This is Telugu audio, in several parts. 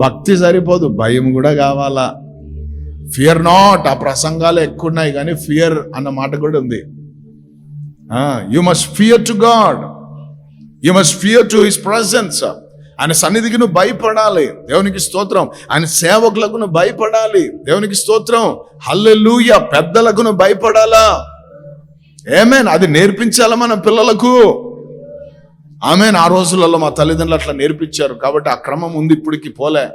భక్తి సరిపోదు భయం కూడా కావాలా? ఫియర్ నాట్ ఆ ప్రసంగాలు ఎక్కువ ఉన్నాయి కానీ ఫియర్ అన్న మాట కూడా ఉంది. You must fear to god you must fear to his presence ఆయన సన్నిధికి నువ్వు భయపడాలి. దేవునికి స్తోత్రం. ఆయన సేవకులకు నువ్వు భయపడాలి. దేవునికి స్తోత్రం. హల్లెలూయ పెద్దలకు నువ్వు భయపడాలా? ఏమేన్ అది నేర్పించాలా మన పిల్లలకు? ఆమె ఆ రోజులలో మా తల్లిదండ్రులు అట్లా నేర్పించారు. కాబట్టి ఆ క్రమం ఉంది ఇప్పటికి పోలే.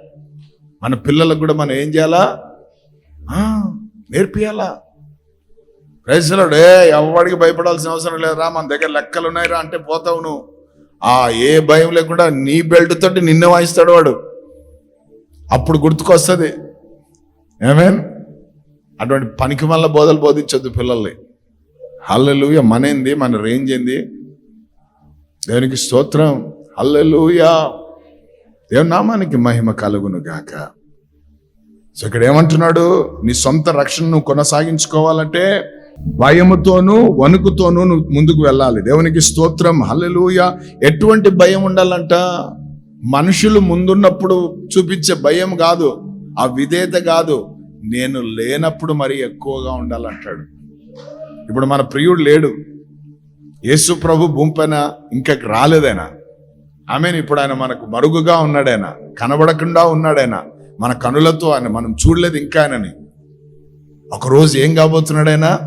మన పిల్లలకు కూడా మనం ఏం చేయాలా? నేర్పియాలా? ప్రైజ్లాడు ఏ ఎవరికి భయపడాల్సిన అవసరం లేదురా. మన దగ్గర లెక్కలు ఉన్నాయిరా అంటే పోతావు నువ్వు. ఆ ఏ భయం లేకుండా నీ బెల్ట్ తోటి నిన్ను వాయిస్తాడు వాడు. అప్పుడు గుర్తుకొస్తుంది. ఏమేన్ అటువంటి పనికి మళ్ళీ బోధలు బోధించొద్దు పిల్లల్ని. హల్లెలూయ మనేంది మన రేంజ్ ఏంది? దేవునికి స్తోత్రం. అల్లెలుయా దేవుని నామానికి మహిమ కలుగును గాక. సో ఇక్కడ ఏమంటున్నాడు? నీ సొంత రక్షణను కొనసాగించుకోవాలంటే భయముతోనూ వణుకుతోనూ నువ్వు ముందుకు వెళ్ళాలి. దేవునికి స్తోత్రం. హల్లెలూయ. ఎటువంటి భయం ఉండాలంట? మనుషులు ముందున్నప్పుడు చూపించే భయం కాదు. ఆ విధేయత కాదు. నేను లేనప్పుడు మరి ఎక్కువగా ఉండాలంటాడు. ఇప్పుడు మన ప్రియుడు లేడు. యేసు ప్రభు భూమిపైన ఇంకా రాలేదైనా. ఆమెను. ఇప్పుడు ఆయన మనకు మరుగుగా ఉన్నాడైనా కనబడకుండా ఉన్నాడైనా మన కనులతో ఆయన మనం చూడలేదు ఇంకా ఆయనని. ఒకరోజు ఏం కాబోతున్నాడైనా?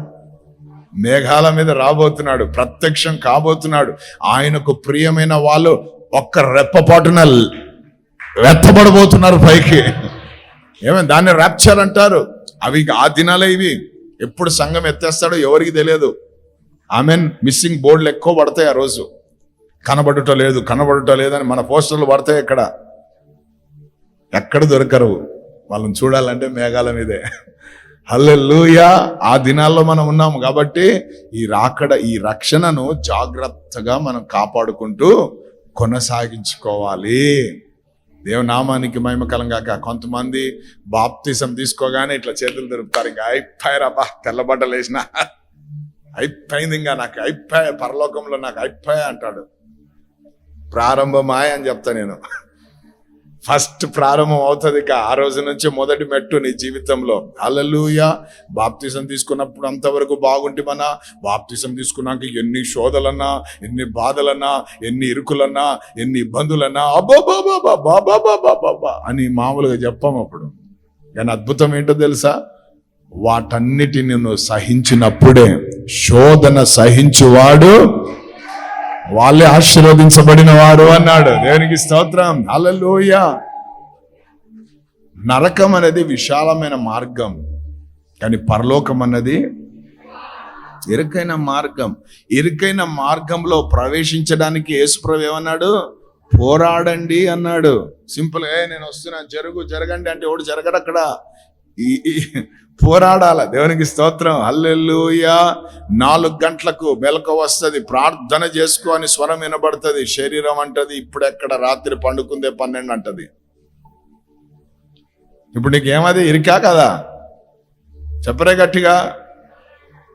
మేఘాల మీద రాబోతున్నాడు ప్రత్యక్షం కాబోతున్నాడు. ఆయనకు ప్రియమైన వాళ్ళు ఒక్క రెప్పపాటున వెత్తబడబోతున్నారు పైకి. ఏమైనా దాన్ని ర్యాప్చర్ అంటారు అవి ఆ దినాలే ఇవి. ఎప్పుడు సంఘం ఎత్తేస్తాడో ఎవరికి తెలియదు. ఆమెన్. మిస్సింగ్ బోర్డులు ఎక్కువ పడతాయి ఆ రోజు. కనబడుట లేదు కనబడుట లేదని మన పోస్టర్లు పడతాయి ఎక్కడ? ఎక్కడ దొరకరు. వాళ్ళని చూడాలంటే మేఘాల మీదే. హల్లెల్లుయా ఆ దినాల్లో మనం ఉన్నాము కాబట్టి ఈ రాకడ ఈ రక్షణను జాగ్రత్తగా మనం కాపాడుకుంటూ కొనసాగించుకోవాలి. దేవనామానికి మహిమ కలంగాక. కొంతమంది బాప్తిసం తీసుకోగానే ఇట్లా చేతులు దొరుకుతారు. ఇంకా అయిపోయారా బా తెల్లబట్టలు వేసిన అయిపోయింది ఇంకా నాకు అయిపోయా పరలోకంలో నాకు అయిపోయా అంటాడు. ప్రారంభమాయ అని చెప్తా నేను. ఫస్ట్ ప్రారంభం అవుతుంది ఇక ఆ రోజు నుంచి మొదటి మెట్టు నీ జీవితంలో. అలలుయ బాప్తిసం తీసుకున్నప్పుడు అంతవరకు బాగుంటే మన బాప్తిసం తీసుకున్నాక ఎన్ని శోధలన్నా ఎన్ని బాధలన్నా ఎన్ని ఇరుకులన్నా ఎన్ని ఇబ్బందులన్నా అబ్బా అని మామూలుగా చెప్పాము అప్పుడు. కానీ అద్భుతం ఏంటో తెలుసా? వాటన్నిటిని నువ్వు సహించినప్పుడే శోధన సహించువాడు వాళ్ళే ఆశీర్వదించబడిన వారు అన్నాడు. దేవునికి స్తోత్రం. అలలోయ నరకం అనేది విశాలమైన మార్గం కానీ పరలోకం అన్నది ఇరుకైన మార్గం. ఇరుకైన మార్గంలో ప్రవేశించడానికి యేసుప్రభు ఏమన్నాడు? పోరాడండి అన్నాడు. సింపుల్ ఏ నేను వస్తున్నా జరుగు జరగండి అంటే ఎవడు జరగడు అక్కడ. పోరాడాల దేవునికి స్తోత్రం. హల్లెలూయా. నాలుగు గంటలకు మెలకు వస్తుంది. ప్రార్థన చేసుకో అని స్వరం వినబడుతుంది. శరీరం అంటది ఇప్పుడెక్కడ రాత్రి పండుకుందే పన్నెండు అంటది. ఇప్పుడు నీకేమది ఇరికా కదా? చెప్పరే గట్టిగా.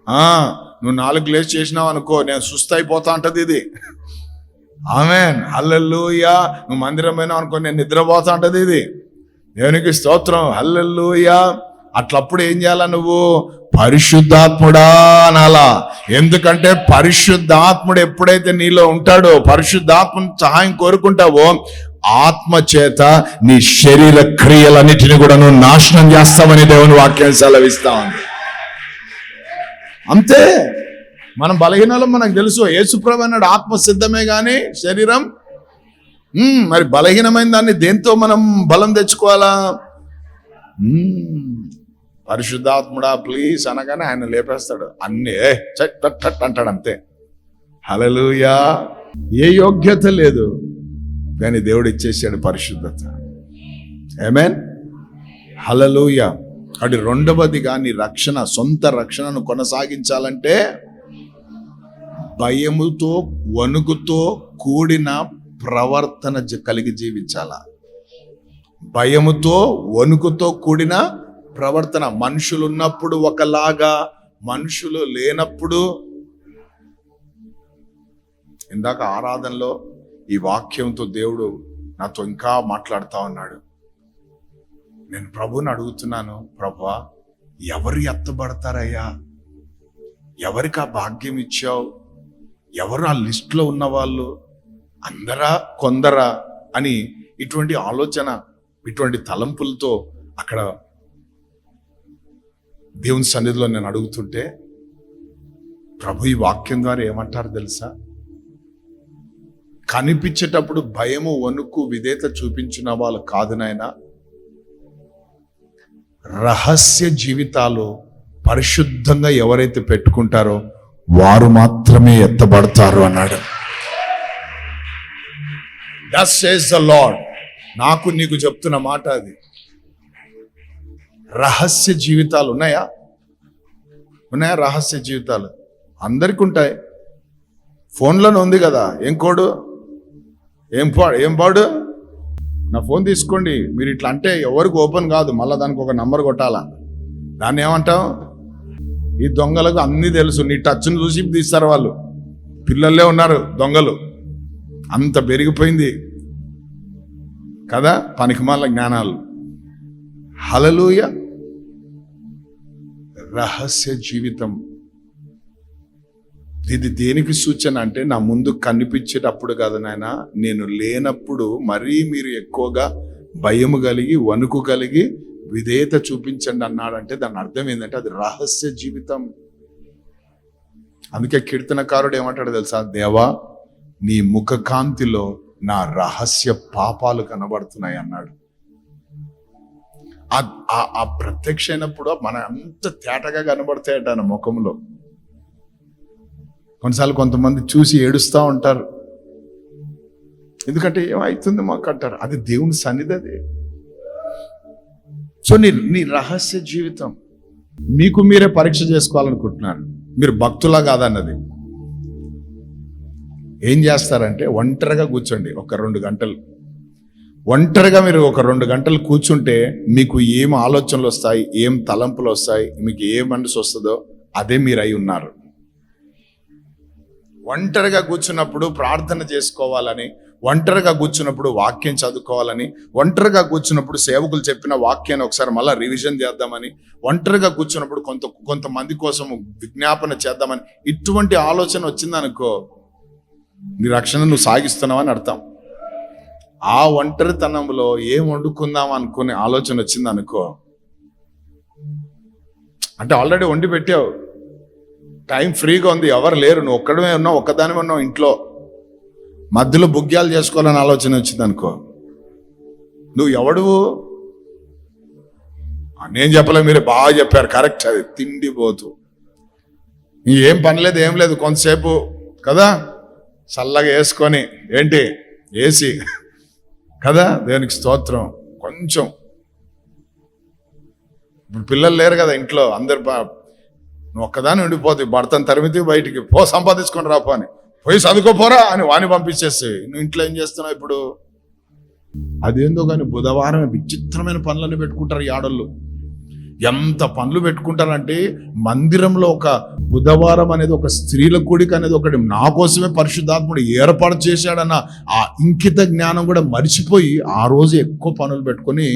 ఆ నువ్వు నాలుగు లేచి చేసినావు అనుకో నేను సుస్థ అయిపోతా అంటది ఇది. ఆమెన్. హల్లెలూయా. నువ్వు మందిరం పోయినావు అనుకో నేను నిద్రపోతా అంటది ఇది. దేవునికి స్తోత్రం. హల్లెలూయా. అట్లప్పుడు ఏం చేయాలా నువ్వు? పరిశుద్ధాత్ముడా అనాలా ఎందుకంటే పరిశుద్ధాత్ముడు ఎప్పుడైతే నీలో ఉంటాడో పరిశుద్ధాత్మను సహాయం కోరుకుంటావో ఆత్మ చేత నీ శరీర క్రియలన్నిటిని కూడా నువ్వు నాశనం చేస్తామని దేవుని వాక్యం సెలవిస్తా ఉంది. అంతే. మనం బలహీనలం మనకు తెలుసు. యేసుప్రభు అన్నాడు ఆత్మ సిద్ధమే కానీ శరీరం. మరి బలహీనమైన దాన్ని దేంతో మనం బలం తెచ్చుకోవాలా? పరిశుద్ధాత్ముడా ప్లీజ్ అనగానే ఆయన లేపేస్తాడు. అన్నీ ఏ టట్ అంటాడు అంతే. హలలుయా ఏ యోగ్యత లేదు కానీ దేవుడు ఇచ్చేసాడు పరిశుద్ధత. ఏమేన్ హలలుయ అది రెండవదిగా నీ రక్షణ సొంత రక్షణను కొనసాగించాలంటే భయముతో వణుకుతో కూడిన ప్రవర్తన కలిగి జీవించాల? భయముతో వణుకుతో కూడిన ప్రవర్తన మనుషులు ఉన్నప్పుడు ఒకలాగా మనుషులు లేనప్పుడు. ఇందాక ఆరాధనలో ఈ వాక్యంతో దేవుడు నాతో ఇంకా మాట్లాడుతూ ఉన్నాడు. నేను ప్రభుని అడుగుతున్నాను ప్రభా ఎవరు ఎత్తబడతారయ్యా? ఎవరికి ఆ భాగ్యం ఇచ్చావు? ఎవరు ఆ లిస్ట్లో ఉన్న వాళ్ళు అందరా కొందరా? అని ఇటువంటి ఆలోచన ఇటువంటి తలంపులతో అక్కడ దేవుని సన్నిధిలో నేను అడుగుతుంటే ప్రభు ఈ వాక్యం ద్వారా ఏమంటారు తెలుసా? కనిపించేటప్పుడు భయము వణుకు విధేత చూపించిన వాళ్ళు కాదు నాయన. రహస్య జీవితాలు పరిశుద్ధంగా ఎవరైతే పెట్టుకుంటారో వారు మాత్రమే ఎత్తబడతారు అన్నాడు. దస్ సేస్ ద లాడ్ నాకు నీకు చెప్తున్న మాట అది. రహస్య జీవితాలు ఉన్నాయా? ఉన్నాయా రహస్య జీవితాలు? అందరికి ఉంటాయి. ఫోన్లోనే ఉంది కదా. ఏం కోడు? ఏం పాడు ఏం పాడు? నా ఫోన్ తీసుకోండి. మీరు ఇట్లా అంటే ఎవరికి ఓపెన్ కాదు. మళ్ళీ దానికి ఒక నంబర్ కొట్టాలా? దాన్ని ఏమంటాం ఈ దొంగలకు అన్నీ తెలుసు. నీ టచ్ను చూసి తీస్తారు వాళ్ళు. పిల్లలే ఉన్నారు దొంగలు. అంత పెరిగిపోయింది కదా పనికిమాల జ్ఞానాలు. హలలుయ రహస్య జీవితం. ఇది దేనికి సూచన అంటే నా ముందు కనిపించేటప్పుడు కదా నాయన నేను లేనప్పుడు మరీ మీరు ఎక్కువగా భయము కలిగి వణుకు కలిగి విధేయత చూపించండి అన్నాడంటే దాని అర్థం ఏంటంటే అది రహస్య జీవితం. అందుకే కీర్తనకారుడు ఏమంటాడు తెలుసా? దేవా నీ ముఖకాంతిలో నా రహస్య పాపాలు కనబడుతున్నాయి అన్నాడు. ఆ- ప్రత్యక్ష అయినప్పుడు మన అంత తేటగా కనబడతాయట ఆయన ముఖంలో. కొన్నిసార్లు కొంతమంది చూసి ఏడుస్తూ ఉంటారు. ఎందుకంటే ఏమవుతుంది మాకు అంటారు. అది దేవుని సన్నిధి అది. సో నీ నీ రహస్య జీవితం మీకు మీరే పరీక్ష చేసుకోవాలనుకుంటున్నాను మీరు భక్తులా కాదన్నది. ఏం చేస్తారంటే ఒంటరిగా కూర్చోండి. ఒక రెండు గంటలు. ఒంటరిగా మీరు ఒక రెండు గంటలు కూర్చుంటే మీకు ఏం ఆలోచనలు వస్తాయి ఏం తలంపులు వస్తాయి మీకు ఏ మనసు వస్తుందో అదే మీరు అయి ఉన్నారు. ఒంటరిగా కూర్చున్నప్పుడు ప్రార్థన చేసుకోవాలని ఒంటరిగా కూర్చున్నప్పుడు వాక్యం చదువుకోవాలని ఒంటరిగా కూర్చున్నప్పుడు సేవకులు చెప్పిన వాక్యాన్ని ఒకసారి మళ్ళీ రివిజన్ చేద్దామని ఒంటరిగా కూర్చున్నప్పుడు కొంత కొంతమంది కోసం విజ్ఞాపన చేద్దామని ఇటువంటి ఆలోచన వచ్చిందనుకో నీ రక్షణ నువ్వు సాగిస్తున్నావని అర్థం. ఆ ఒంటరితనంలో ఏం వండుకుందాం అనుకునే ఆలోచన వచ్చింది అనుకో. అంటే ఆల్రెడీ వండి పెట్టావు. టైం ఫ్రీగా ఉంది ఎవరు లేరు. నువ్వు ఒక్కడమే ఉన్నావు ఒక్కదానే ఉన్నావు ఇంట్లో. మధ్యలో బుగ్గ్యాలు చేసుకోవాలని ఆలోచన వచ్చింది అనుకో. నువ్వు ఎవడువు నేను చెప్పలే మీరు బాగా చెప్పారు. కరెక్ట్ అది తిండి పోతు. నీ ఏం పని లేదు ఏం లేదు కొంతసేపు కదా చల్లగా వేసుకొని ఏంటి? ఏసీ. కదా దేనికి స్తోత్రం. కొంచెం. ఇప్పుడు పిల్లలు లేరు కదా ఇంట్లో అందరు నువ్వు ఒక్కదాని ఉండిపోతుంది భర్తను తరిమితే బయటికి పో సంపాదించుకొని రాపో అని. పోయి చదువుకోపోరా అని వాణి పంపించేసి నువ్వు ఇంట్లో ఏం చేస్తున్నావు ఇప్పుడు? అదేందో కానీ బుధవారం విచిత్రమైన పనులన్నీ పెట్టుకుంటారు ఈ ఆడళ్ళు. ఎంత పనులు పెట్టుకుంటారంటే మందిరంలో ఒక బుధవారం అనేది ఒక స్త్రీల కూడిక అనేది ఒకటి నా కోసమే పరిశుద్ధాత్ముడు ఏర్పాటు చేశాడన్న ఆ ఇంకిత జ్ఞానం కూడా మర్చిపోయి ఆ రోజు ఎక్కువ పనులు పెట్టుకొని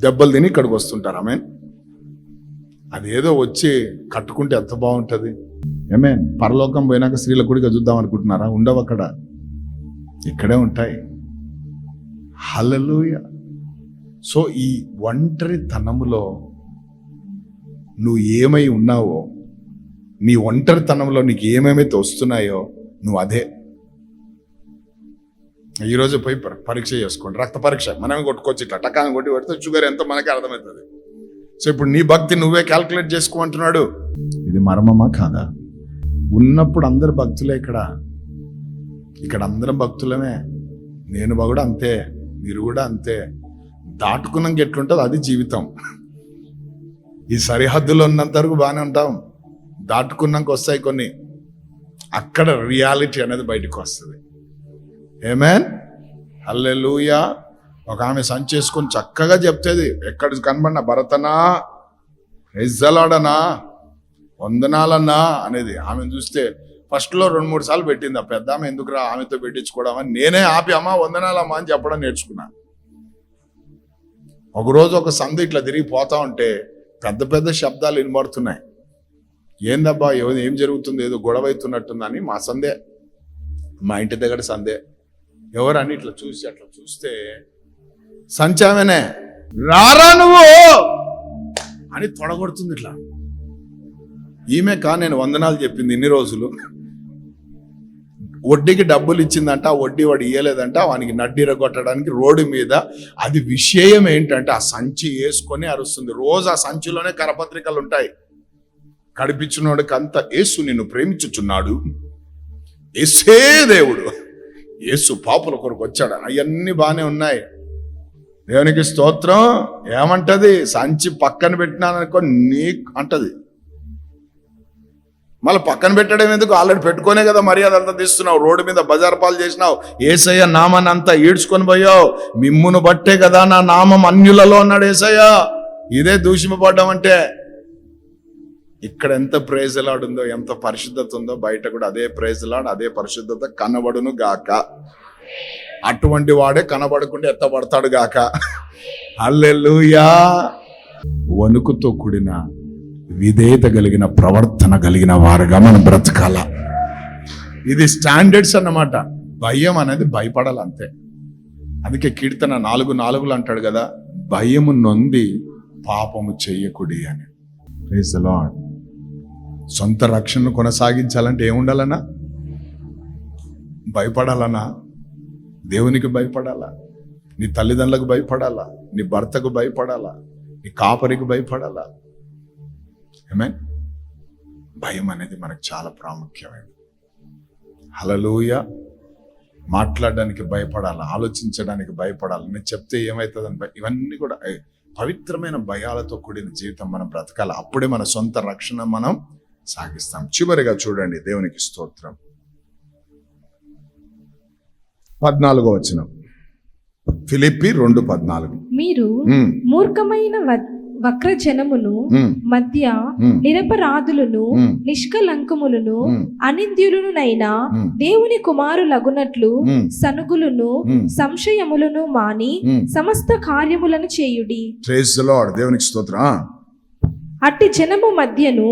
దెబ్బలు తిని ఇక్కడికి వస్తుంటారు. ఆమె అదేదో వచ్చి కట్టుకుంటే ఎంత బాగుంటుంది. ఏమే పరలోకం పోయినాక స్త్రీల కూడిక చూద్దాం అనుకుంటున్నారా? ఉండవు అక్కడ. ఇక్కడే ఉంటాయి. హలలుయా సో ఈ ఒంటరితనములో నువ్వు ఏమై ఉన్నావో నీ ఒంటరితనంలో నీకు ఏమేమైతే వస్తున్నాయో నువ్వు అదే. ఈరోజు పోయి పరీక్ష చేసుకోండి. రక్త పరీక్ష. మనమే కొట్టుకోవచ్చు ఇట్లా టకాన్ని కొట్టి పెడితే షుగర్ ఎంతో మనకే అర్థమవుతుంది. సో ఇప్పుడు నీ భక్తి నువ్వే క్యాల్కులేట్ చేసుకోమంటున్నాడు ఇది మర్మమా కాదా? ఉన్నప్పుడు అందరు భక్తులే ఇక్కడ. ఇక్కడ అందరం భక్తులమే. నేను కూడా అంతే. మీరు కూడా అంతే. దాటుకున్నాక ఎట్లుంటుంది అది జీవితం. ఈ సరిహద్దులో ఉన్నంత వరకు బాగానే ఉంటాం. దాటుకున్నాక వస్తాయి కొన్ని. అక్కడ రియాలిటీ అనేది బయటకు వస్తుంది. ఏమేన్ హల్లెలూయా ఒక ఆమె సంచేసుకొని చక్కగా చెప్తేది. ఎక్కడ కనబడిన భరతనా హెజ్జలాడనా వందనాలన్నా అనేది. ఆమెను చూస్తే ఫస్ట్లో రెండు మూడు సార్లు పెట్టింది ఆ పెద్ద ఆమె ఎందుకురా ఆమెతో పెట్టించుకోవడం అని. నేనే ఆపి అమ్మా వందనాలమ్మా అని చెప్పడం నేర్చుకున్నాను ఒకరోజు ఒక సంధి ఇట్లా తిరిగి పోతా ఉంటే పెద్ద పెద్ద శబ్దాలు వినబడుతున్నాయి. ఏందబ్బా ఏదో ఏం జరుగుతుంది? ఏదో గొడవ అవుతున్నట్టుందని మా సందే. మా ఇంటి దగ్గర సందే. ఎవరని ఇట్లా చూసి అట్లా చూస్తే సంచామనే రారా నువ్వు? అని తొడగొడుతుంది ఇట్లా. ఈమె కా నేను వందనాలు చెప్పింది ఇన్ని రోజులు. వడ్డీకి డబ్బులు ఇచ్చిందంట వడ్డీ వాడు ఇయ్యలేదంట వానికి నడ్డీర కొట్టడానికి రోడ్డు మీద అది విషయం ఏంటంటే ఆ సంచి వేసుకొని అరుస్తుంది. రోజు ఆ సంచిలోనే కరపత్రికలు ఉంటాయి. కడిపించినోడికి అంత యేసు నిన్ను ప్రేమించుచున్నాడు. ఏసే దేవుడు. యేసు పాపుల కొరకు వచ్చాడు. అవన్నీ బాగానే ఉన్నాయి. దేవునికి స్తోత్రం. ఏమంటది? సంచి పక్కన పెట్టినాననుకో నీ అంటది. మళ్ళీ పక్కన పెట్టడం ఎందుకు? ఆల్రెడీ పెట్టుకోనే కదా మర్యాద అంతా తీస్తున్నావు. రోడ్డు మీద బజార్ పాలు చేసినావు. ఏసయ్య నామాన్ని అంతా ఈడ్చుకొని పోయావు. మిమ్మును బట్టే కదా నా నామం అన్యులలో అన్నాడు ఏసయ్య. ఇదే దూషింపబడ్డం అంటే ఇక్కడ ఎంత ప్రేజలాడుందో ఎంత పరిశుద్ధత ఉందో బయట కూడా అదే ప్రేజలాడు అదే పరిశుద్ధత కనబడును గాక. అటువంటి వాడే కనబడకుండా ఎత్తబడతాడు గాక. అల్లెలుయా వణుకుతో కూడిన విధేయత కలిగిన ప్రవర్తన కలిగిన వారుగా మనం బ్రతకాల. ఇది స్టాండర్డ్స్ అన్నమాట. భయం అనేది భయపడాలి అంతే. అందుకే కీర్తన నాలుగు నాలుగులు అంటాడు కదా భయము నొంది పాపము చెయ్యకుడి అని. సొంత రక్షణను కొనసాగించాలంటే ఏముండాలన్నా? భయపడాలన్నా? దేవునికి భయపడాలా? నీ తల్లిదండ్రులకు భయపడాలా? నీ భర్తకు భయపడాలా? నీ కాపరికి భయపడాలా? ఏమే భయం అనేది మనకు చాలా ప్రాముఖ్యమైనది. హలలుయ మాట్లాడడానికి భయపడాలి ఆలోచించడానికి భయపడాలి. నేను చెప్తే ఏమవుతుందని ఇవన్నీ కూడా పవిత్రమైన భయాలతో కూడిన జీవితం మనం బ్రతకాలి. అప్పుడే మన సొంత రక్షణ మనం సాగిస్తాం. చివరిగా చూడండి దేవునికి స్తోత్రం. పద్నాలుగో వచనం. ఫిలిప్పి రెండు పద్నాలుగు. మీరు మూర్ఖమైన వక్ర జనమును మధ్య నిరపరాధులను నిష్కలంకములను ఉమ్, అనింద్యులనైనా ఉమ్, దేవుని కుమారులగునట్లు సనుగులను సంశయములను మాని. సమస్త కార్యములను చేయుడి. దేవునికి స్తోత్రం. అట్టి జనము మధ్యను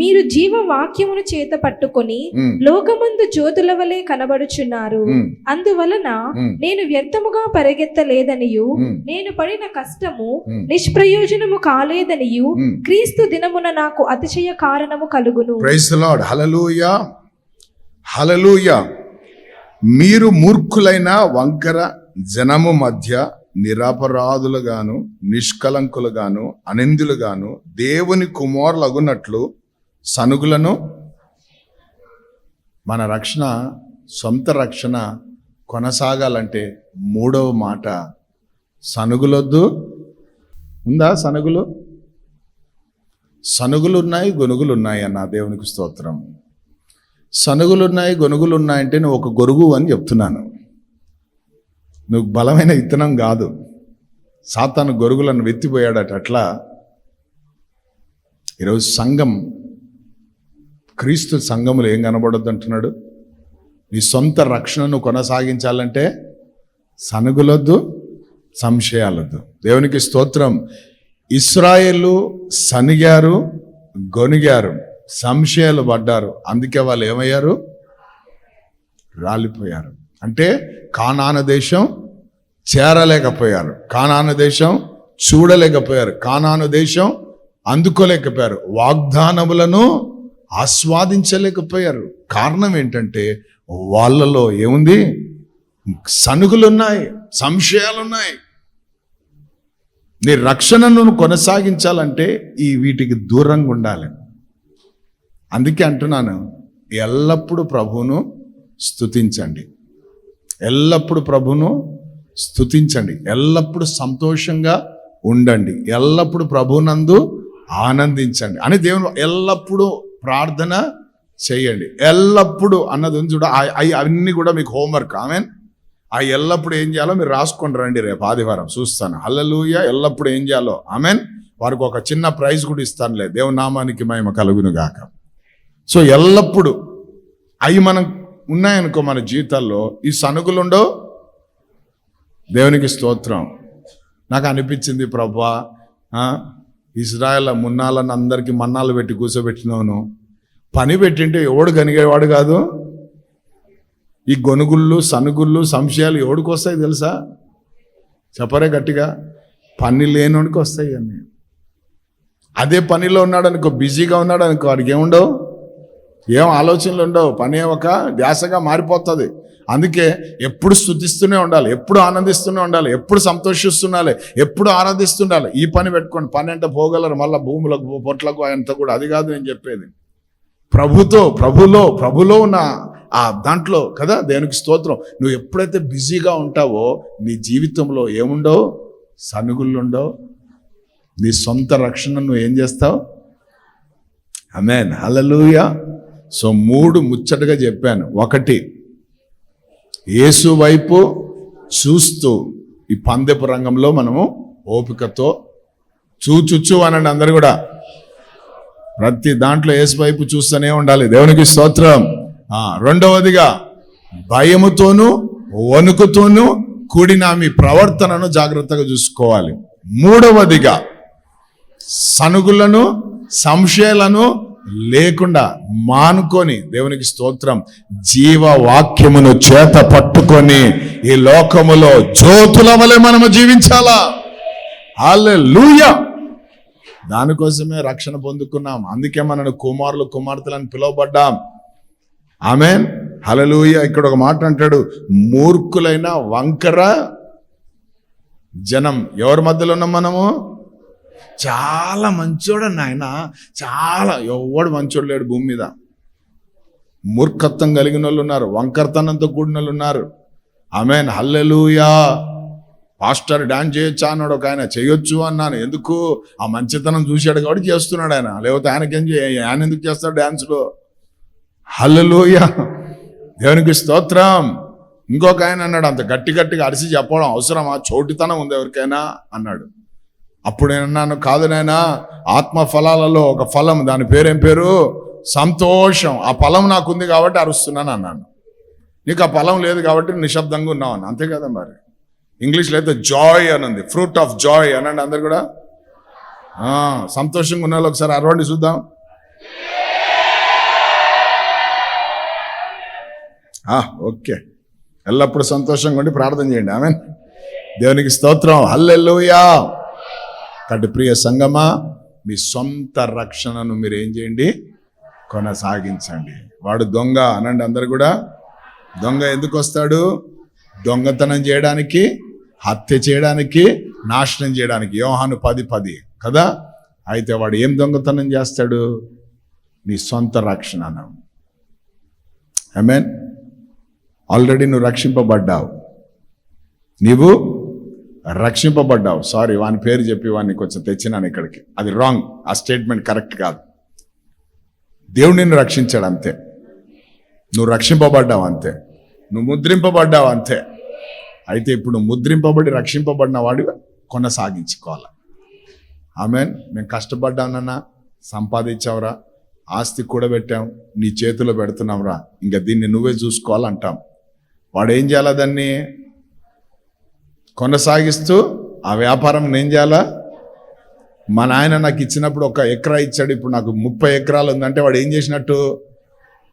మీరు జీవ వాక్యమును చేత పట్టుకొని లోకమందు జ్యోతుల వలె కనబడుచున్నారు. అందువలన నేను వ్యర్థముగా పరిగెత్తలేదనియు నేను పడిన కష్టము నిష్ప్రయోజనము కాలేదనియు. క్రీస్తు దినమున నాకు అతిశయ కారణము కలుగును. హలలుయ హలలుయ మీరు మూర్ఖులైన వంకర జనము మధ్య నిరపరాధులుగాను నిష్కలంకులుగాను అనిందులుగాను దేవుని కుమారులగునట్లు సనుగులను మన రక్షణ సొంత రక్షణ కొనసాగాలంటే మూడవ మాట సనుగులొద్దు. ఉందా సనుగులు? సనుగులున్నాయి గొనుగులు ఉన్నాయి అన్న దేవునికి స్తోత్రం. సనుగులున్నాయి గొనుగులు ఉన్నాయంటే నువ్వు ఒక గొరుగు అని చెప్తున్నాను. నువ్వు బలమైన ఇత్తనం కాదు. సాతాను గొరుగులను వెత్తిపోయాడట అట్లా. ఈరోజు సంఘం క్రీస్తు సంఘములు ఏం కనబడద్దు అంటున్నాడు నీ సొంత రక్షణను కొనసాగించాలంటే సనుగులొద్దు సంశయాలొద్దు. దేవునికి స్తోత్రం. ఇస్రాయేలు సనిగారు గొనిగారు సంశయాలు పడ్డారు. అందుకే వాళ్ళు ఏమయ్యారు? రాలిపోయారు. అంటే కానాన దేశం చేరలేకపోయారు. కానాన దేశం చూడలేకపోయారు. కానాను దేశం అందుకోలేకపోయారు. వాగ్దానములను ఆస్వాదించలేకపోయారు. కారణం ఏంటంటే వాళ్ళలో ఏముంది? సనుగులున్నాయి. సంశయాలున్నాయి. నీ రక్షణను కొనసాగించాలంటే ఈ వీటికి దూరంగా ఉండాలి. అందుకే అంటున్నాను ఎల్లప్పుడూ ప్రభువును స్తుతించండి. ఎల్లప్పుడూ ప్రభును స్తుతించండి. ఎల్లప్పుడూ సంతోషంగా ఉండండి. ఎల్లప్పుడూ ప్రభునందు ఆనందించండి. అని దేవుని ఎల్లప్పుడూ ప్రార్థన చేయండి. ఎల్లప్పుడూ అన్నది ఉంది చూడ అవి అన్నీ కూడా మీకు హోంవర్క్. ఆమె ఆ ఎల్లప్పుడు ఏం చేయాలో మీరు రాసుకోండి రండి రేపు ఆదివారం. చూస్తాను. హల్లలుయ. ఎల్లప్పుడు ఏం చేయాలో. ఆమెన్? వారికి ఒక చిన్న ప్రైజ్ కూడా ఇస్తానులే. దేవునామానికి మహిమ కలుగును గాక సో ఎల్లప్పుడు అవి మనం ఉన్నాయనుకో మన జీవితాల్లో ఈ సనుగులుండో దేవునికి స్తోత్రం. నాకు అనిపించింది ప్రభా ఇజ్రాయల్ మున్నాలను అందరికీ మన్నాలు పెట్టి కూర్చోబెట్టినావును పని పెట్టింటే ఎవడు కనిగేవాడు కాదు? ఈ గొనుగుళ్ళు సనుగుళ్ళు సంశయాలు ఎవడికి వస్తాయి తెలుసా? చెప్పరే గట్టిగా పని లేనోడికి వస్తాయి అన్నీ. అదే పనిలో ఉన్నాడు అనుకో బిజీగా ఉన్నాడు అనుకో వాడికి ఏముండవు? ఏం ఆలోచనలు ఉండవు. పని ఒక ధ్యాసగా మారిపోతుంది. అందుకే ఎప్పుడు స్థుతిస్తూనే ఉండాలి. ఎప్పుడు ఆనందిస్తూనే ఉండాలి. ఎప్పుడు సంతోషిస్తుండాలి. ఎప్పుడు ఆనందిస్తుండాలి. ఈ పని పెట్టుకోండి. పని అంటే పోగలరు. మళ్ళీ భూములకు పొట్లకు అంత కూడా. అది కాదు నేను చెప్పేది. ప్రభుతో ప్రభులో ప్రభులో ఉన్న ఆ దాంట్లో కదా దేనికి స్తోత్రం. నువ్వు ఎప్పుడైతే బిజీగా ఉంటావో నీ జీవితంలో ఏముండవు? సనుగుళ్ళుండవు నీ సొంత రక్షణ నువ్వు ఏం చేస్తావు? అమెన్ హలలుయా సో మూడు ముచ్చటగా చెప్పాను. ఒకటి యేసు వైపు చూస్తూ ఈ పందెపు రంగంలో మనము ఓపికతో చూచుచ్చు అనండి అందరు కూడా. ప్రతి దాంట్లో యేసు వైపు చూస్తూనే ఉండాలి. దేవునికి స్తోత్రం. రెండవదిగా భయముతోనూ వణుకుతోనూ కూడిన మీ ప్రవర్తనను జాగ్రత్తగా చూసుకోవాలి. మూడవదిగా సనుగులను సంశయాలను లేకుండా మానుకొని దేవునికి స్తోత్రం జీవవాక్యమును చేత పట్టుకొని ఈ లోకములో జ్యోతుల వలె మనము జీవించాలా? లూయ దానికోసమే రక్షణ పొందుకున్నాం. అందుకే మనను కుమారులు కుమార్తెలను పిలువబడ్డాం. ఆమెన్. హలలుయ ఇక్కడ ఒక మాట అంటాడు. మూర్ఖులైన వంకర జనం. ఎవరి మధ్యలో ఉన్నాం మనము? చాలా మంచోడు నాయన. చాలా ఎవడు మంచోడు లేడు భూమి మీద. మూర్ఖత్వం కలిగిన వాళ్ళు ఉన్నారు వంకరతనంతో కూడిన వాళ్ళు ఉన్నారు. Amen hallelujah. పాస్టర్ డాన్స్ చేయొచ్చా అన్నాడు ఒక ఆయన చేయొచ్చు అన్నాను. ఎందుకు? ఆ మంచితనం చూశాడు కాబట్టి చేస్తున్నాడు ఆయన. లేకపోతే ఆయనకేం ఆయన ఎందుకు చేస్తాడు డాన్స్లో? హల్లెలూయ. దేవునికి స్తోత్రం. ఇంకొక ఆయన అన్నాడు అంత గట్టి గట్టిగా అరిసి చెప్పడం అవసరమా? చోటితనం ఉంది ఎవరికైనా అన్నాడు. అప్పుడు నేను అన్నాను కాదు నాయనా ఆత్మ ఫలాలలో ఒక ఫలం దాని పేరేం పేరు? సంతోషం. ఆ ఫలం నాకుంది కాబట్టి అరుస్తున్నాను అన్నాను. నీకు ఆ ఫలం లేదు కాబట్టి నిశ్శబ్దంగా ఉన్నావు అన్న అంతే కదా మరి. ఇంగ్లీష్లో అయితే జాయ్ అని ఉంది ఫ్రూట్ ఆఫ్ జాయ్ అనండి అందరు కూడా. సంతోషంగా ఉన్న ఒకసారి? అరవండి చూద్దాం. ఆ, ఓకే. ఎల్లప్పుడూ సంతోషంగా ఉండి ప్రార్థన చేయండి. ఆమె దేవునికి స్తోత్రం. హల్లెల్లుయా కాబట్టి ప్రియ సంగమా మీ సొంత రక్షణను మీరు ఏం చేయండి? కొనసాగించండి. వాడు దొంగ అనండి అందరు కూడా. దొంగ ఎందుకు వస్తాడు? దొంగతనం చేయడానికి హత్య చేయడానికి నాశనం చేయడానికి. యోహాను పది పది. కదా? అయితే వాడు ఏం దొంగతనం చేస్తాడు? నీ సొంత రక్షణను. ఐ మీన్ ఆల్రెడీ నువ్వు రక్షింపబడ్డావు. నీవు రక్షింపబడ్డావు. సారీ వాని పేరు చెప్పి వాడిని కొంచెం తెచ్చినాను ఇక్కడికి. అది రాంగ్ ఆ స్టేట్మెంట్ కరెక్ట్ కాదు. దేవుడు నిన్ను రక్షించాడు అంతే. నువ్వు రక్షింపబడ్డావు అంతే. నువ్వు ముద్రింపబడ్డావు అంతే. అయితే ఇప్పుడు ముద్రింపబడి రక్షింపబడిన వాడు కొనసాగించుకోవాలి? ఆమె మేము కష్టపడ్డానన్నా సంపాదించావురా ఆస్తి కూడబెట్టాం నీ చేతిలో పెడుతున్నాంరా ఇంకా దీన్ని నువ్వే చూసుకోవాలంటాం. వాడు ఏం చేయాలి దాన్ని? కొనసాగిస్తూ ఆ వ్యాపారం నేను చేయాలా? మా నాయన నాకు ఇచ్చినప్పుడు ఒక ఎకరా ఇచ్చాడు ఇప్పుడు నాకు ముప్పై ఎకరాలు ఉందంటే వాడు ఏం చేసినట్టు?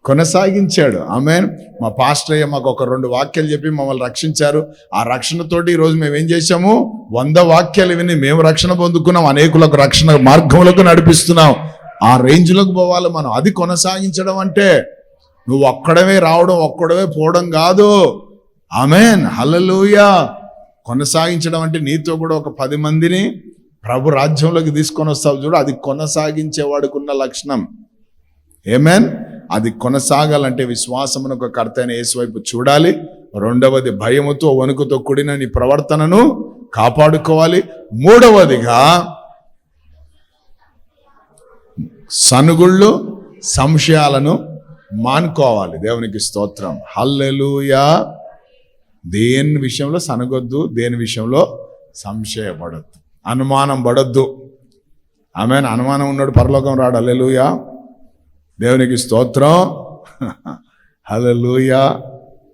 కొనసాగించాడు. ఆమె మా పాస్టర్ అయ్య మాకు ఒక రెండు వాక్యాలు చెప్పి మమ్మల్ని రక్షించారు. ఆ రక్షణతోటి ఈరోజు మేము ఏం చేశాము? వంద వాక్యాలు విని మేము రక్షణ పొందుకున్నాం అనేకులకు రక్షణ మార్గములకు నడిపిస్తున్నాం. ఆ రేంజ్లోకి పోవాలి మనం. అది కొనసాగించడం అంటే నువ్వు ఒక్కడమే రావడం ఒక్కడమే పోవడం కాదు. ఆమెన్. హలలుయా కొనసాగించడం అంటే నీతో కూడా ఒక పది మందిని ప్రభు రాజ్యంలోకి తీసుకొని వస్తావు చూడు. అది కొనసాగించేవాడుకున్న లక్షణం. ఏమేన్ అది కొనసాగాలంటే విశ్వాసమును కర్త అయిన ఏసువైపు వైపు చూడాలి. రెండవది భయముతో వణుకుతో కూడిన నీ ప్రవర్తనను కాపాడుకోవాలి. మూడవదిగా సనుగుళ్ళు సంశయాలను మానుకోవాలి. దేవునికి స్తోత్రం. హల్లెలూయా. దేని విషయంలో సనగొద్దు దేని విషయంలో సంశయపడద్దు. అనుమానం పడద్దు. ఆమె అనుమానం ఉన్నాడు పరలోకం రాడు. అల్లెలుయా దేవునికి స్తోత్రం. హల్లెలూయా.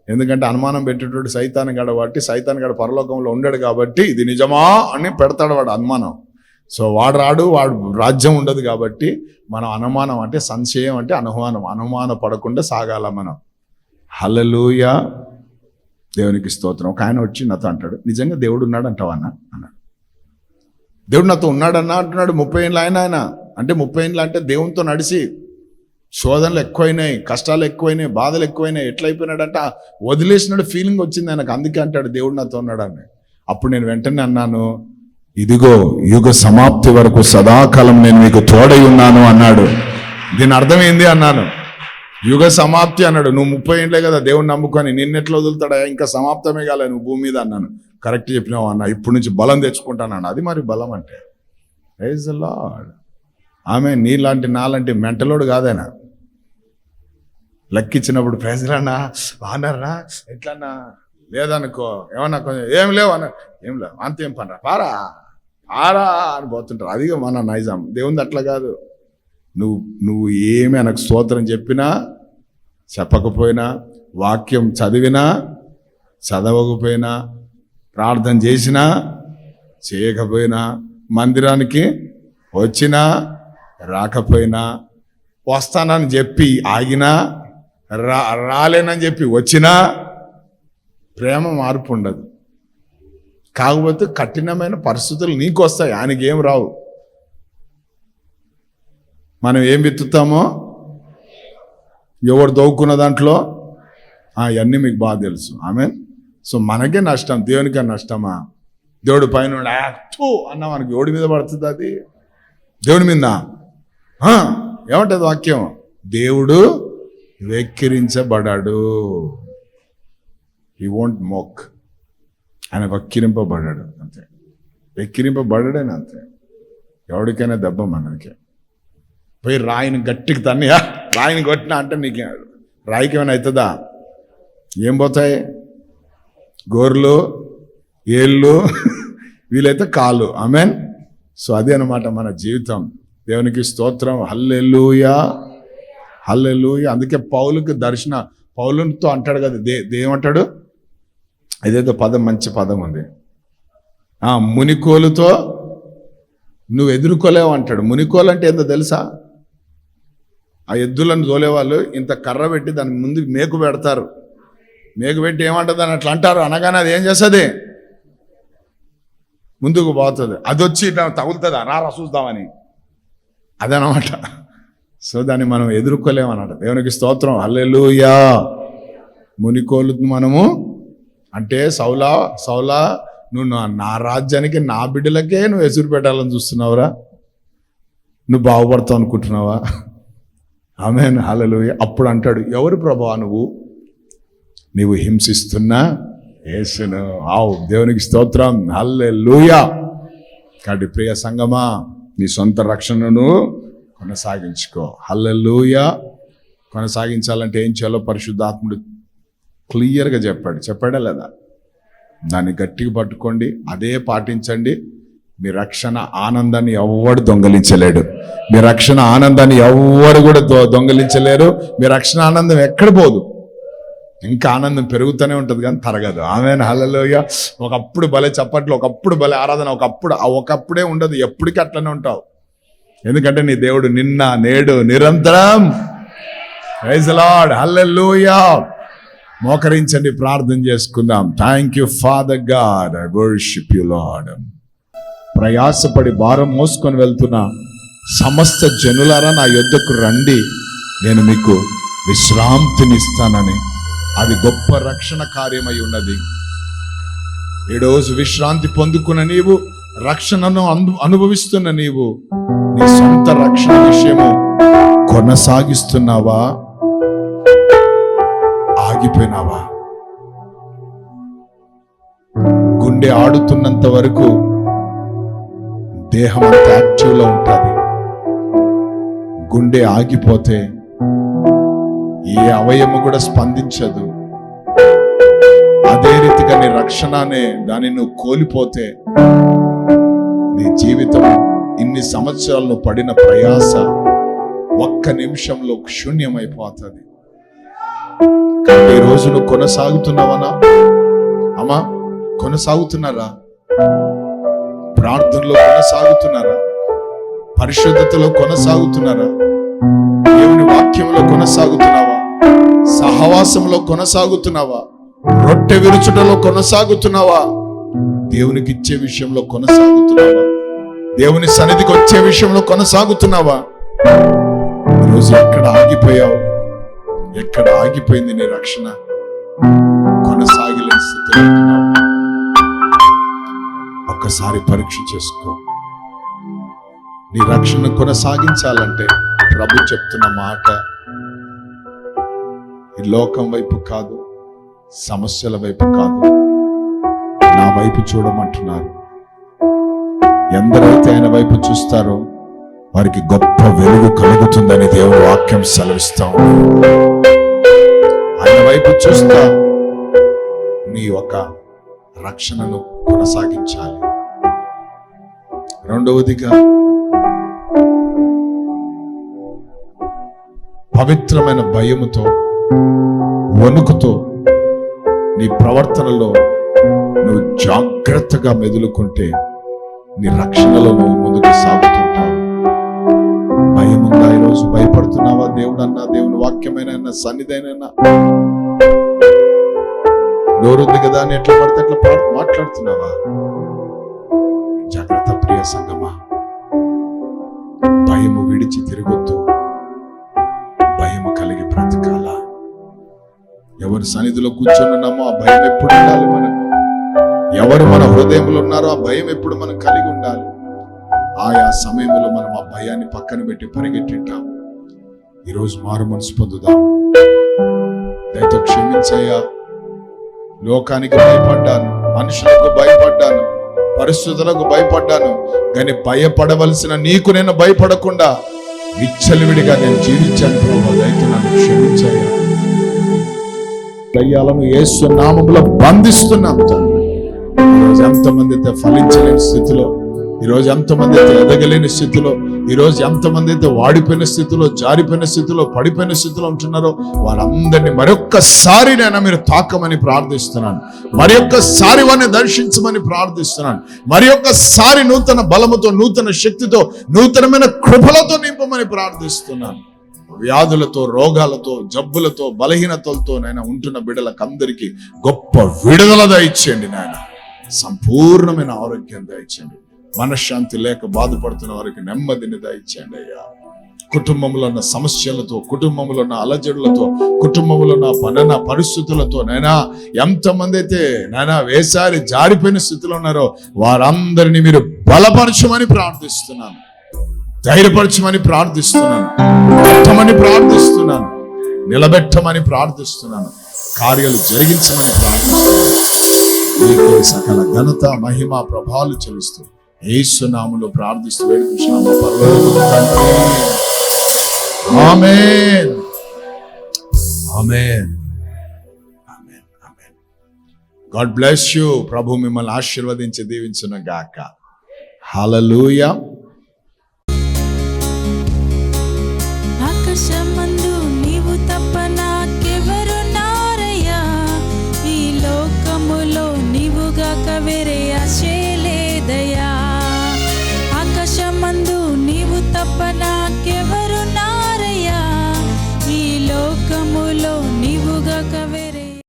ఎందుకంటే అనుమానం పెట్టేటోడు సైతాన్ గడ బట్టి సైతాన్ గడ పరలోకంలో ఉండడు కాబట్టి ఇది నిజమా అని పెడతాడు వాడు అనుమానం. సో వాడు రాడు వాడు రాజ్యం ఉండదు కాబట్టి మనం అనుమానం అంటే సంశయం అంటే అనుమానం. అనుమాన పడకుండా సాగాల మనం. హలలుయా దేవునికి స్తోత్రం. ఒక ఆయన వచ్చి నాతో అంటాడు నిజంగా దేవుడు ఉన్నాడు అంటావా అన్న? అన్నాడు. దేవుడు నాతో ఉన్నాడన్నా? అంటున్నాడు. ముప్పై ఏళ్ళు ఆయన ఆయన. అంటే ముప్పై ఏళ్ళు అంటే దేవునితో నడిచి శోధనలు ఎక్కువైనాయి కష్టాలు ఎక్కువైనాయి బాధలు ఎక్కువైనాయి. ఎట్లయిపోయినాడంట వదిలేసినాడు ఫీలింగ్ వచ్చింది ఆయనకు. అందుకే అంటాడు దేవుడు నాతో ఉన్నాడు? అని. అప్పుడు నేను వెంటనే అన్నాను ఇదిగో యుగ సమాప్తి వరకు సదాకాలం నేను మీకు తోడై ఉన్నాను అన్నాడు. దీని అర్థమైంది అన్నాను యుగ సమాప్తి అన్నాడు. నువ్వు ముప్పై ఏంట్లే కదా దేవుని నమ్ముకొని నిన్నెట్లా వదులుతాడా? ఇంకా సమాప్తమే కాలే నువ్వు భూమి మీద అన్నాను. కరెక్ట్ చెప్పినావు అన్న ఇప్పుడు నుంచి బలం తెచ్చుకుంటాను అది మరి బలం అంటే? ప్రైజ్ లాడ్ ఆమె నీలాంటి నాలాంటి మెంటలోడు కాదేనా? లెక్కిచ్చినప్పుడు ప్రైజ్లన్నా బాగున్నారా? ఎట్లన్నా? లేదనుకో ఏమన్నా కొంచెం ఏం లేవు అన్న. ఏం లేవు అంతేం పనరా పారా పారా అని పోతుంటారు. అది మన నైజాం. దేవుంది అట్లా కాదు. నువ్వు నువ్వు ఏమి ఆయనకు స్తోత్రం చెప్పినా చెప్పకపోయినా వాక్యం చదివినా చదవకపోయినా ప్రార్థన చేసినా చేయకపోయినా మందిరానికి వచ్చినా రాకపోయినా వస్తానని చెప్పి ఆగినా రా రాలేనని చెప్పి వచ్చినా ప్రేమ మార్పు ఉండదు. కాకపోతే కఠినమైన పరిస్థితులు నీకు వస్తాయి ఆయనకి ఏం రావు. మనం ఏం విత్తుతామో? ఎవరు దోక్కున్న దాంట్లో? అవన్నీ మీకు బాగా తెలుసు. ఆమె సో మనకే నష్టం దేవునికే నష్టమా? దేవుడు పైన ఉండి, అన్న మనకి ఎవడి మీద పడుతుంది అది? దేవుడి మీద? ఏమంటది వాక్యం? దేవుడు వెక్కిరించబడాడు. ఈ వోంట్ మోక్ ఆయన వక్కిరింపబడాడు అంతే. వెక్కిరింపబడాడని అంతే? ఎవరికైనా దెబ్బ మనకి. పోయి రాయిని గట్టికి తన్నయా రాయిని కొట్టినా అంటే నీకు రాయికి ఏమైనా అవుతుందా? ఏం పోతాయి? గోర్లు ఏళ్ళు వీలైతే కాలు ఆమెన్? సో అదే అనమాట మన జీవితం. దేవునికి స్తోత్రం. హల్లెలూయా. హల్లెలూయా. అందుకే పౌలుకి దర్శన పౌలునితో అంటాడు కదా దే దేమంటాడు? ఇదేదో పదం మంచి పదం ఉంది. మునికోలుతో నువ్వు ఎదుర్కోలేవు అంటాడు. మునికోలు అంటే ఏందో తెలుసా? ఆ ఎద్దులను తోలేవాళ్ళు ఇంత కర్ర పెట్టి దాని ముందు మేకు పెడతారు. మేకు పెట్టి ఏమంటుంది అని అట్లా అంటారు. అనగానే అది ఏం చేస్తుంది? ముందుకు పోతుంది. అది వచ్చి ఇట్లా తగులుతుందా. రారా చూద్దామని. అదనమాట. సో దాన్ని మనం ఎదుర్కోలేమన్నమాట. దేవునికి స్తోత్రం. అల్లెలుయా మునికోలు మనము. అంటే సౌలా సౌలా నువ్వు నా- నా రాజ్యానికి నా బిడ్డలకే నువ్వు ఎసురు పెట్టాలని చూస్తున్నావురా. నువ్వు బాగుపడతావు అనుకుంటున్నావా? ఆమె హల్లెలూయ. అప్పుడు అంటాడు ఎవరు ప్రభా నువ్వు? నీవు హింసిస్తున్నా? ఏసును. ఆవు దేవునికి స్తోత్రం. హల్లెలూయా. కాబట్టి ప్రియ సంగమా నీ సొంత రక్షణను కొనసాగించుకో. హల్లెలూయా. కొనసాగించాలంటే ఏం చేయాలో పరిశుద్ధాత్ముడు క్లియర్గా చెప్పాడు. చెప్పాడా లేదా? దాన్ని గట్టిగా పట్టుకోండి అదే పాటించండి. మీ రక్షణ ఆనందాన్ని ఎవ్వడు దొంగలించలేడు. మీ రక్షణ ఆనందాన్ని ఎవ్వడు కూడా దొ- దొంగలించలేరు. మీ రక్షణ ఆనందం ఎక్కడ పోదు. ఇంకా ఆనందం పెరుగుతూనే ఉంటుంది కానీ తరగదు. ఆమె హలలోయ ఒకప్పుడు భలే చప్పట్లు ఒకప్పుడు భలే ఆరాధన ఒకప్పుడు ఒకప్పుడే ఉండదు. ఎప్పటికీ అట్లనే ఉంటావు. ఎందుకంటే నీ దేవుడు నిన్న నేడు నిరంతరం. ప్రైజ్ లార్డ్ హల్లెలూయా మోకరించండి ప్రార్థన చేసుకుందాం. Thank you father god I worship you lord ప్రయాసపడి భారం మోసుకొని వెళ్తున్న సమస్త జనులారా నా యొద్దకు రండి. నేను మీకు విశ్రాంతినిస్తానని. అది గొప్ప రక్షణ కార్యమై ఉన్నది. ఈ రోజు విశ్రాంతి పొందుకున్న నీవు రక్షణను అను అనుభవిస్తున్న నీవు నీ సొంత రక్షణ విషయము కొనసాగిస్తున్నావా? ఆగిపోయినావా? గుండె ఆడుతున్నంత వరకు దేహం అంత యాక్టివ్లో ఉంటుంది. గుండె ఆగిపోతే ఏ అవయము కూడా స్పందించదు. అదే రీతిగా నీ రక్షణనే దాన్ని నువ్వు కోల్పోతే నీ జీవితం ఇన్ని సంవత్సరాలు పడిన ప్రయాస ఒక్క నిమిషంలో శూన్యమైపోతుంది. కానీ ఈ రోజు నువ్వు కొనసాగుతున్నావనా అమ్మా కొనసాగుతున్నారా? ప్రార్థనలో కొనసాగుతున్నారా? పరిశుద్ధతలో కొనసాగుతున్నారా? దేవుని వాక్యంలో కొనసాగుతున్నావా? సహవాసంలో కొనసాగుతున్నావా? రొట్టె విరుచుటలో కొనసాగుతున్నావా? దేవునికి ఇచ్చే విషయంలో కొనసాగుతున్నావా? దేవుని సన్నిధికి వచ్చే విషయంలో కొనసాగుతున్నావా? ఈరోజు ఎక్కడ ఆగిపోయావు? ఎక్కడ ఆగిపోయింది నీ రక్షణ? కొనసాగలేని స్థితిలో ఒక్కసారి పరీక్ష చేసుకో. నీ రక్షణ కొనసాగించాలంటే ప్రభు చెప్తున్న మాట ఈ లోకం వైపు కాదు సమస్యల వైపు కాదు. నా వైపు చూడమంటున్నారు. ఎందరైతే ఆయన వైపు చూస్తారో వారికి గొప్ప వెలుగు కలుగుతుందని దేవుడు వాక్యం సెలవిస్తా ఆయన వైపు చూస్తా నీ ఒక రక్షణను కొనసాగించాలి. రెండవదిగా పవిత్రమైన భయముతో వణుకుతో నీ ప్రవర్తనలో నువ్వు జాగ్రత్తగా మెదులుకుంటే నీ రక్షణలో నువ్వు ముందుకు సాగుతుంటావు. భయం ఉందా ఈరోజు? భయపడుతున్నావా? దేవుడన్నా దేవుని వాక్యమైన సన్నిధైన? నోరుంది కదా అని ఎట్లా పడితే ఎట్లా మాట్లాడుతున్నావా? ప్రియ సంగమా? భయము విడిచి తిరగొద్దు. భయము కలిగి బ్రతకాల. ఎవరి సన్నిధిలో కూర్చొని ఉన్నామో ఆ భయం ఎప్పుడు ఉండాలి మనకు? ఎవరు మన హృదయంలో ఉన్నారో ఆ భయం ఎప్పుడు మనం కలిగి ఉండాలి? ఆయా సమయంలో మనం ఆ భయాన్ని పక్కన పెట్టి పరిగెట్టింటాం. ఈరోజు మారు మనసు పొందుదాం. దయతో క్షమించయ్యా. లోకానికి భయపడ్డాను. మనుషులకు భయపడ్డాను. పరిస్థితులకు భయపడ్డాను కానీ భయపడవలసిన నీకు నేను భయపడకుండా విచ్చలవిడిగా నేను జీవించాను. ప్రభు నన్ను క్షమించాయా దయ్యాలను యేసు నామంలో బంధిస్తున్నాం తండ్రి. ఈరోజు ఎంతమంది అయితే ఫలించలేని స్థితిలో ఈరోజు ఎంతమంది అయితే ఎదగలేని స్థితిలో ఈరోజు ఎంతమంది అయితే వాడిపోయిన స్థితిలో జారిపోయిన స్థితిలో పడిపోయిన స్థితిలో ఉంటున్నారో వారందరినీ మరొక్కసారి నేను మీరు తాకమని ప్రార్థిస్తున్నాను. మరి ఒక్కసారి వారిని దర్శించమని ప్రార్థిస్తున్నాను. మరి ఒక్కసారి నూతన బలముతో నూతన శక్తితో నూతనమైన కృపలతో నింపమని ప్రార్థిస్తున్నాను. వ్యాధులతో రోగాలతో జబ్బులతో బలహీనతలతో నాయన ఉంటున్న బిడ్డలకు అందరికీ గొప్ప విడుదల దయచేయండి నాయన. సంపూర్ణమైన ఆరోగ్యం దయచేయండి. మనశ్శాంతి లేక బాధపడుతున్న వారికి నెమ్మదిని దయచేయండి అయ్యా. కుటుంబంలో ఉన్న సమస్యలతో కుటుంబంలో ఉన్న అలజడులతో కుటుంబంలో ఉన్న పనన పరిస్థితులతో నైనా ఎంతమంది అయితే నైనా వేసారి జారిపోయిన స్థితిలో ఉన్నారో వారందరినీ మీరు బలపరచమని ప్రార్థిస్తున్నాను. ధైర్యపరచమని ప్రార్థిస్తున్నాను. పెట్టమని ప్రార్థిస్తున్నాను. నిలబెట్టమని ప్రార్థిస్తున్నాను. కార్యాలు జరిగించమని ప్రార్థిస్తున్నాను. సకల ఘనత మహిమ ప్రభావాలు చెల్లిస్తున్నాను. ఏసునాములో ప్రార్థిస్తూ వేడుకుంటున్నాము పరలోకపు తండ్రి. Amen. Amen. God bless you. ప్రభు మిమ్మల్ని ఆశీర్వదించి దీవించును గాక హల్లెలూయా.